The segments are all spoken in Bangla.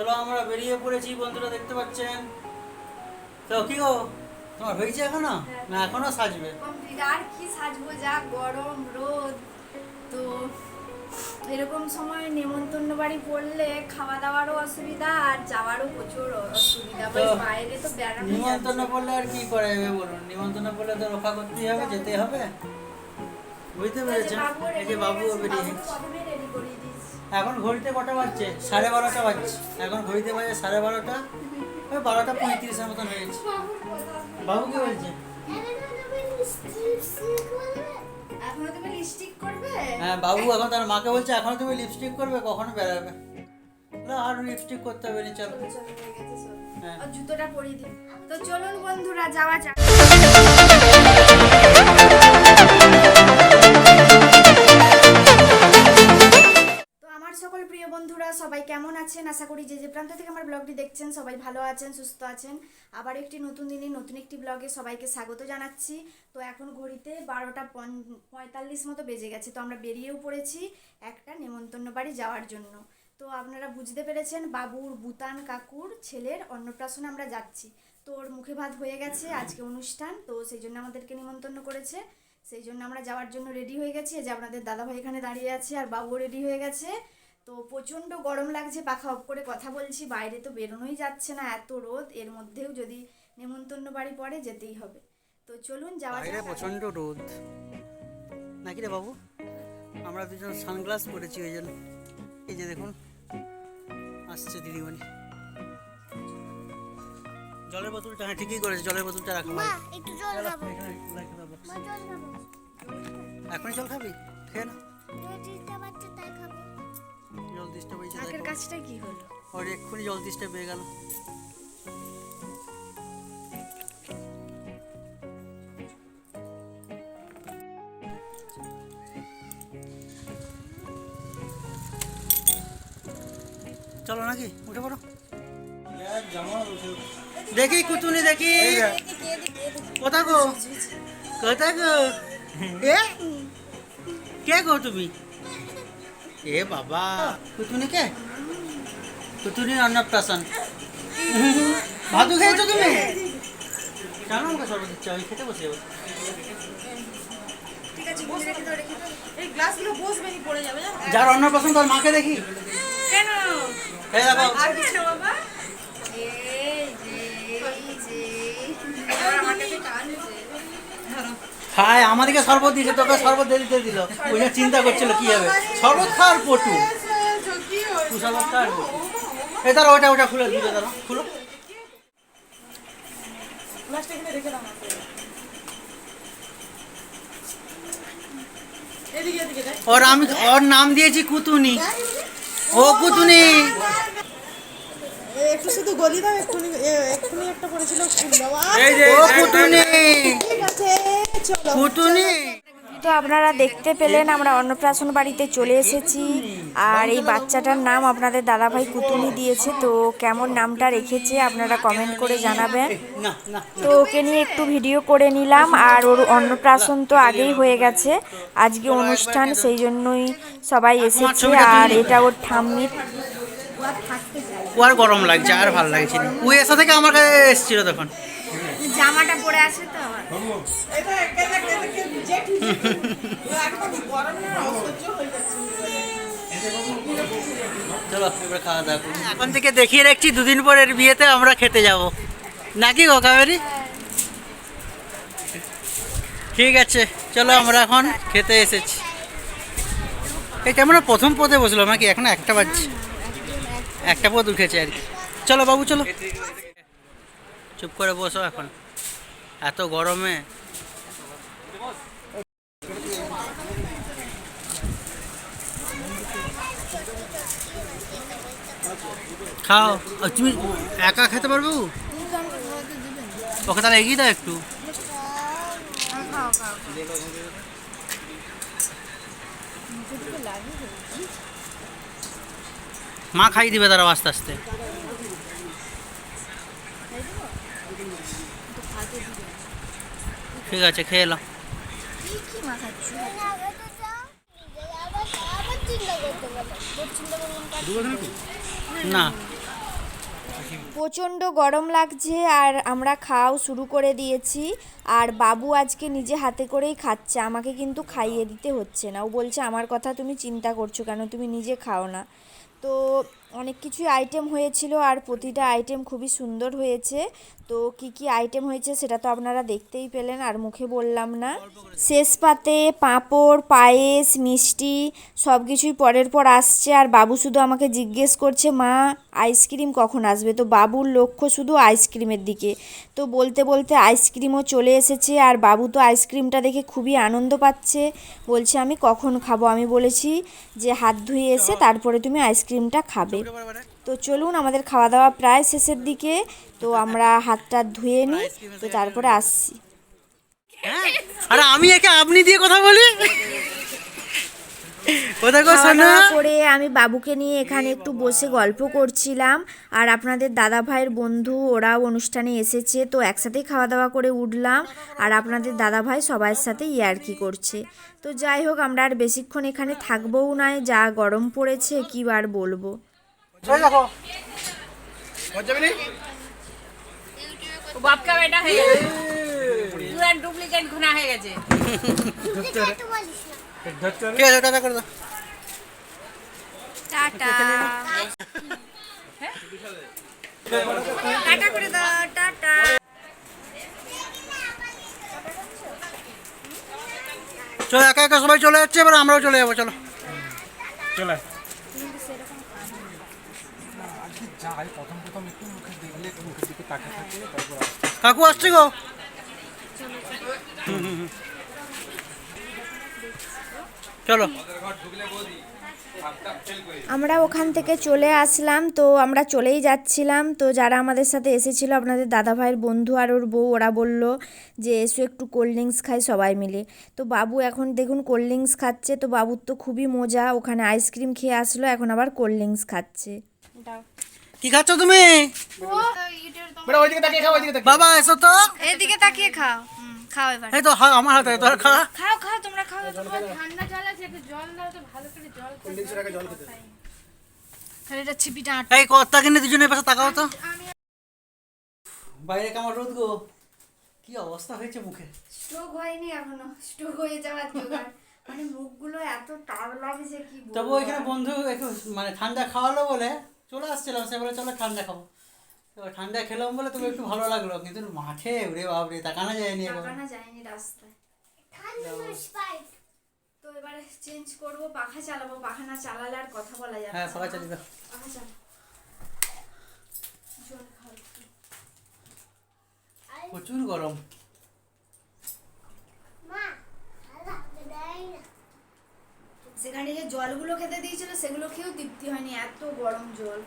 চলো আমরা বেরিয়ে পড়েছি বন্ধুরা দেখতে পাচ্ছেন। তো কি গো তোমার হয়েছে এখনও? না এখনও সাজবে? আর কি সাজবো? যা গরম রোদ। তো এরকম সময় নেমন্তন্ন বাড়ি পড়লে খাওয়া দাওয়ারও অসুবিধা আর যাওয়ারও প্রচুর অসুবিধা। বাইরে তো বেড়ানো নিমন্ত্রণ বললে আর কি করা যাবে বলুন? নিমন্ত্রণ বললে তো রক্ষা করতেই হবে যেতে হবে। বুঝতে পেরেছেন? এই যে বাবু বেরিয়ে এখন ঘড়িতে কটা বাজছে? সাড়ে বারোটা বাজছে। এখন ঘড়িতে বাজে সাড়ে বারোটা। ওই বারোটা পঁয়ত্রিশের মতন হয়েছে। বাবু কি বলছে? হ্যাঁ বাবু এখন তার মাকে বলছে এখনও তুমি লিপস্টিক করবে? কখনো বেড়াবে না আর লিপস্টিক করতে হবে না চলো। হ্যাঁ। জুতোটা পরিয়ে দিই। তো চলুন বন্ধুরা যাওয়া যাক। আছেন, আশা করি যে যে প্রান্ত থেকে আমার ব্লগটি দেখছেন, সবাই ভালো আছেন, সুস্থ আছেন। আবার একটি নতুন দিনে নতুন একটি ব্লগে সবাইকে স্বাগত জানাচ্ছি। তো এখন ঘড়িতে বারোটা পঁয়তাল্লিশ মতো বেজে গেছে, তো আমরা বেরিয়েও পড়েছি একটা নেমন্তন্ন বাড়ি যাওয়ার জন্য। তো আপনারা বুঝতে পেরেছেন, বাবুর বুতান কাকুর ছেলের অন্নপ্রাশনে আমরা যাচ্ছি। তো ওর মুখে ভাত হয়ে গেছে, আজকে অনুষ্ঠান, তো সেই জন্য আমাদেরকে নিমন্ত্রণ করেছে। সেই জন্য আমরা যাওয়ার জন্য রেডি হয়ে গেছি। যে আপনাদের দাদাভাই এখানে দাঁড়িয়ে আছে আর বাবুও রেডি হয়ে গেছে। তো প্রচণ্ড গরম লাগছে পাখা অফ করে কথা বলছি বাইরে তো বেরোনোই যাচ্ছে না এত রোদ এর মধ্যেও যদি নেমন্তন্ন বাড়ি পড়ে যেতেই হবে। তো চলুন যাওয়া বাইরে যাক। প্রচণ্ড রোদ। নাকি রে বাবু? আমরা দুজন সানগ্লাস পরেছি ওই জন্য। এই যে দেখুন আসছে দিদিমণি। জলের বোতলটা হ্যাঁ ঠিকই করেছে জলের বোতলটা রাখো মা একটু জল খাব। এখানে। মা জল খাব। এখনই জল খাবি? খেয়ে না জল নাকের কাজটা কি হলো? ওর এক্ষুনি জল দিসটা পেয়ে গেল। চলো নাকি উঠে পড়ো। দেখি কুতুনি দেখি। কোথা গো কোথা গো এ? কে গো তুমি? এ বাবা। কুতুনি কে কুতুনি অন্নপ্রাশন। ভাদু খেয়েছো তুমি? কেন আমাকে সর্বত দিচ্ছে? আমি খেতে বসে যাব। যার অন্নপ্রাশন তার মাকে দেখি। কেন? এই দেখো। আর কিছু বাবা হায় আমাদেরকে শরবত দিয়েছে তোকে শরবত দিয়ে দিতে দিল। ওই জন্য চিন্তা করছিল কি হবে? শরবত খাওয়ার পটু। শরবত খাওয়ার দাঁড়া ওটা ওটা খুলে খুলো। গ্লাসটা এখানে রেখে দাও না। এদিকে এদিকে দেখ। ওর আমি ওর নাম দিয়েছি কুতুনি। ও কুতুনি। একটু শুধু গলি দাও এক্ষুনি একটা পড়েছিল। ও কুতুনি। ঠিক আছে। তো আপনারা দেখতে পেলেন আমরা অন্নপ্রাশন বাড়িতে চলে এসেছি। আর এই বাচ্চাটার নাম আপনাদের দাদাভাই কুতুনি দিয়েছে তো কেমন নামটা রেখেছে আপনারা কমেন্ট করে জানাবেন। তো ওকে নিয়ে একটু ভিডিও করে নিলাম আর ওর অন্নপ্রাশন তো আগেই হয়ে গেছে। আজকে অনুষ্ঠান সেই জন্যই সবাই এসেছে আর এটা ওর ঠাম্মির ও আর গরম লাগছে আর ভালো লাগছে না। ও এসা থেকে আমার কাছে এসেছিল তখন। জামাটা পরে আছে তো। হয়ে চলো এবার খাওয়া দাওয়া করি এখন থেকে দেখিয়ে রাখছি দুদিন পরের বিয়েতে আমরা খেতে যাব নাকি গো কাবেরি ঠিক আছে চলো আমরা এখন খেতে এসেছি এটা আমরা প্রথম পদে বসলাম নাকি এখন একটা বাজছে একটা পদ উঠেছে আর কি চলো বাবু চলো চুপ করে বসো এখন এত গরমে? খাও। তুমি একা খেতে পারব? ওকে তাহলে এগিয়ে দাও একটু। মা খাই দিবে তারা আস্তে আস্তে। ঠিক আছে, খেয়ে এলাম না। প্রচণ্ড গরম লাগছে আর আমরা খাওয়াও শুরু করে দিয়েছি। আর বাবু আজকে নিজে হাতে করেই খাচ্ছে, আমাকে কিন্তু খাইয়ে দিতে হচ্ছে না। ও বলছে, আমার কথা তুমি চিন্তা করছ কেন? তুমি নিজে খাও না। তো অনেক কিছুই আইটেম হয়েছিল আর প্রতিটা আইটেম খুবই সুন্দর হয়েছে। তো কি কি আইটেম হয়েছে সেটা তো আপনারা দেখতেই পেলেন আর মুখে বললাম না। শেষ পাতে পাঁপড়, পায়েস, মিষ্টি সব কিছুই পরের পর আসছে আর বাবু শুধু আমাকে জিজ্ঞেস করছে, মা, আইসক্রিম কখন আসবে? তো বাবুর লক্ষ্য শুধু আইসক্রিমের দিকে। তো বলতে বলতে আইসক্রিমও চলে এসেছে আর বাবু তো আইসক্রিমটা দেখে খুবই আনন্দ পাচ্ছে। বলছে, আমি কখন খাব? আমি বলেছি যে, হাত ধুয়ে এসে তারপরে তুমি আইসক্রিমটা খাবে। তো চলুন আমাদের খাওয়া দাওয়া প্রায় শেষের দিকে। তো আমরা হাতটা ধুয়ে নিই তো তারপরে আসছি। হ্যাঁ আরে আমি একে আপনি দিয়ে কথা বলি? করে আমি বাবুকে নিয়ে এখানে একটু বসে গল্প করছিলাম। আর আপনাদের দাদা ভাইয়ের বন্ধু ওরাও অনুষ্ঠানে এসেছে তো একসাথেই খাওয়া দাওয়া করে উঠলাম। আর আপনাদের দাদা ভাই সবার সাথে ইয়ার্কি করছে। তো যাই হোক আমরা আর বেশিক্ষণ এখানে থাকবোও নয় যা গরম পড়েছে কি আর বলব। চলে দেখো। বাপ কা বেটা হয়ে গেছে। পুরা ডুপ্লিকেট ঘুনা হয়ে গেছে। একটু বলিস না। ঠিক আছে টাটা করে দাও। টাটা। টাটা করে দাও টাটা। চলো একা একা সবাই চলে যাচ্ছে এবার আমরাও চলে যাব চলো। চলে। কাকু আসছে গো। চলো। আমরা ওখান থেকে চলে আসলাম তো আমরা চলেই যাচ্ছিলাম। তো যারা আমাদের সাথে এসেছিল আপনাদের দাদা ভাইয়ের বন্ধু আর ওর বউ ওরা বলল যে এসো একটু কোল্ড ড্রিঙ্কস খাই সবাই মিলে। তো বাবু এখন দেখুন কোল্ড ড্রিঙ্কস খাচ্ছে তো বাবুর তো খুবই মজা। ওখানে আইসক্রিম খেয়ে আসলো এখন আবার কোল্ড ড্রিঙ্কস খাচ্ছে। কি খাচ্ছ তুমি? বাবা এসো তো। এদিকে তাকিয়ে খাও। খাও এবার। এই তো আমার হাতে তোর খা খাও খাও তোমরা খাও। ঠান্ডা জল আছে একটু জল দাও তো ভালো করে জল তাহলে এটা ছিপিটা আট। এই কর্তা কিনে দুজনের পাশে তাকাও তো। বাইরে কেমন রোদ গো। কি অবস্থা হয়েছে মুখে? স্ট্রোক হয়নি এখনও। স্ট্রোক হয়ে যাওয়ার জোগাড়। মানে মুখগুলো এত টার লাগছে কি তবু এখানে বন্ধু একটু মানে ঠান্ডা খাওয়ালো বলে। চলে আসছিলাম সে বলে চলো ঠান্ডা খাব। এবার ঠান্ডা খেলাম বলে তবু একটু ভালো লাগল। কিন্তু মাঠে উড়ে বাবরে তাকানো যায়নি তাকানো যায়নি রাস্তায়। তো এবারে চেঞ্জ করব পাখা চালাবো। পাখা না চালালে আর কথা বলা যাবে হ্যাঁ। সবাই চালিয়ে দাও। পাখা চালা। প্রচুর গরম মা আলা দেয় না সেখানে যে জলগুলো খেতে দিয়েছিল সেগুলো খেয়েও তৃপ্তি হয়নি। এত গরম জল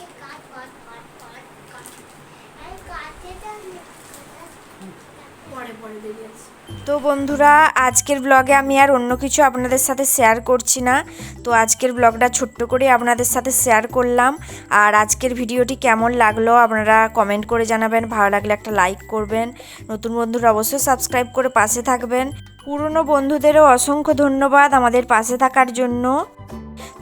এই কাট কাট কাট কাট কাট এই কাটেটা পরে পরে দেরি আছে তো বন্ধুরা, আজকের ব্লগে আমি আর অন্য কিছু আপনাদের সাথে শেয়ার করছি না। তো আজকের ব্লগটা ছোট্ট করে আপনাদের সাথে শেয়ার করলাম। আর আজকের ভিডিওটি কেমন লাগল আপনারা কমেন্ট করে জানাবেন। ভালো লাগলে একটা লাইক করবেন। নতুন বন্ধুরা অবশ্যই সাবস্ক্রাইব করে পাশে থাকবেন। পুরনো বন্ধুদেরও অসংখ্য ধন্যবাদ আমাদের পাশে থাকার জন্য।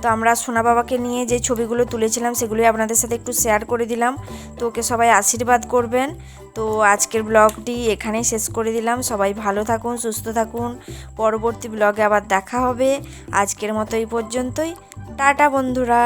তো আমরা সোনা বাবাকে নিয়ে যে ছবিগুলো তুলেছিলাম, সেগুলোই আপনাদের সাথে একটু শেয়ার করে দিলাম। তো ওকে সবাই আশীর্বাদ করবেন। তো আজকের ব্লগটি এখানেই শেষ করে দিলাম। সবাই ভালো থাকুন, সুস্থ থাকুন। পরবর্তী ব্লগে আবার দেখা হবে। আজকের মতো এই পর্যন্তই। টাটা বন্ধুরা।